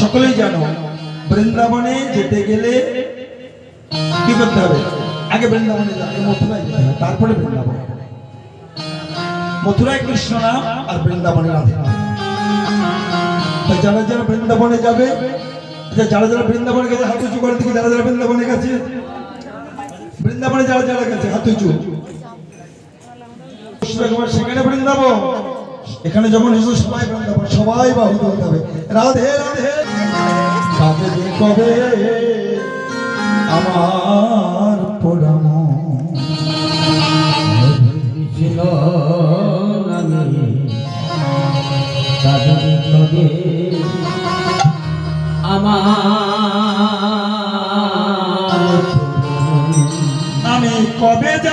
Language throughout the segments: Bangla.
সকলেই জানো, বৃন্দাবনে যেতে গেলে কি করতে হবে? আগে বৃন্দাবনে যাবে মথুরায় যেতে হবে, তারপরে বৃন্দাবন। মথুরায় কৃষ্ণ নাম আর বৃন্দাবনে রাধে যারা যারা বৃন্দাবনে যাবে আচ্ছা, যারা যারা বৃন্দাবনে গেছে হাত উঁচু করে দেখি যারা যারা বৃন্দাবনে গেছে। বৃন্দাবনে যারা যারা গেছে হাত উঁচু। সেখানে বৃন্দাবন। এখানে যখন এসে সবাই বৃন্দাবন সবাই বাহু তুলতে হবে রাধে রাধে। কবে আমার পুরাণ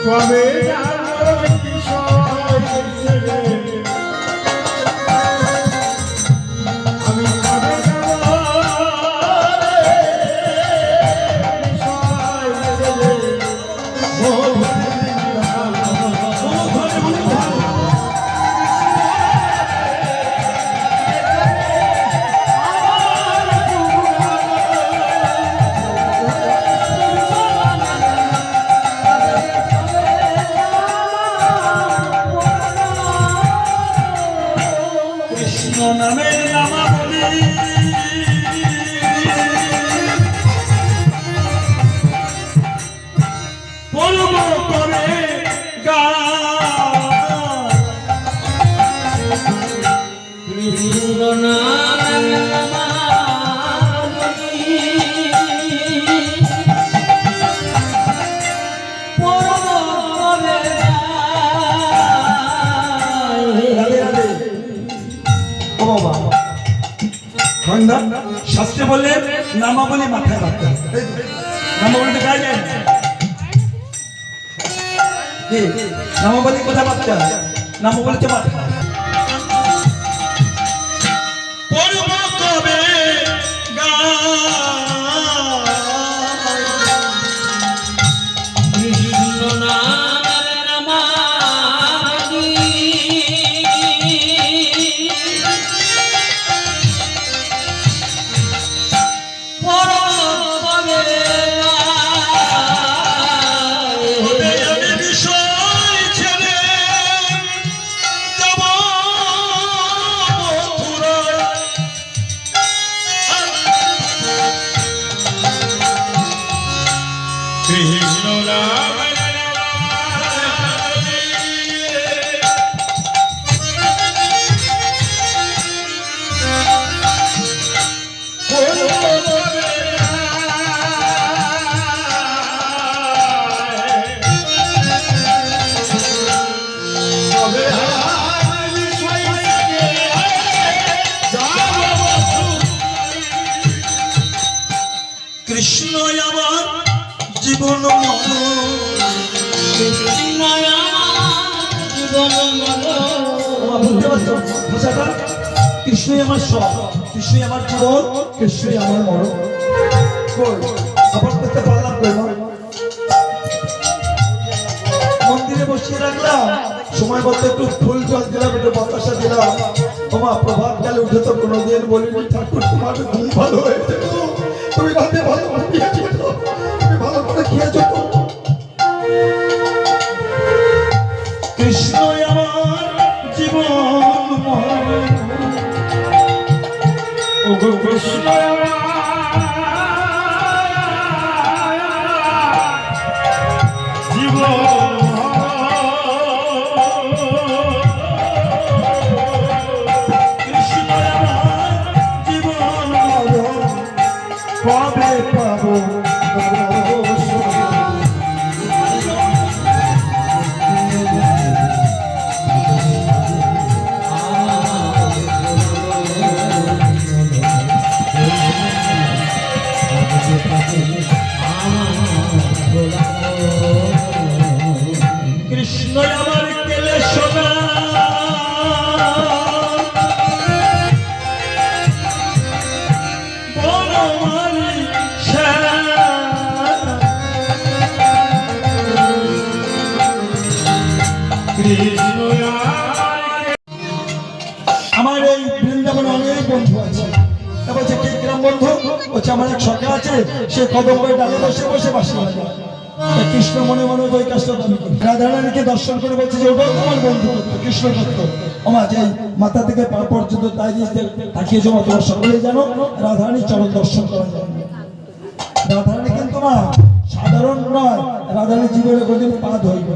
কবে আমি শাস্ত্রে বললে নামাবলী মাথায় রাখতে নামাবলীতে গায়ে যায় না। কি? নামাবলী কোথায় বাচ্চা নামাবলীতে মাথা কৃষ্ণ নাম জীবন কৃষ্ণই আমার সব, কৃষ্ণই আমার জীবন, কৃষ্ণই আমার মরণ। আবার করতে পারলাম মন্দিরে বসিয়ে রাখলাম। সময় মতো একটু ফুল জল দিলাম, একটু বাতাসা দিলাম। তোমার প্রভাত কালে উঠে তো কোনোদিন বলিনি ঠাকুর, তোমার ঘুম ভালো হয়েছে তুমি ভালো কৃষ্ণ আমার কেলে সোনা। আমার এই বৃন্দাবনে অনেক বন্ধু আছে। বলছে কে গ্রাম বন্ধু? বলছে আমার এক সখা আছে সে কদম্বের ডালে বসে বসে বাসি কৃষ্ণ মনে মনে ওই কাজটা আমি করি। রাধারানীকে দর্শন করে বলছে যে ওটাও তোমার বন্ধু, কৃষ্ণ করতো আমার যে মাথা থেকে পা পর্যন্ত তাই দিয়ে তাকিয়ে জমা তোমার সকলেই জানো রাধারানী চরণ দর্শন করা যায়। রাধারানী কিন্তু না, সাধারণ নয় রাধারানী জীবনে কোনদিন পা ধরবে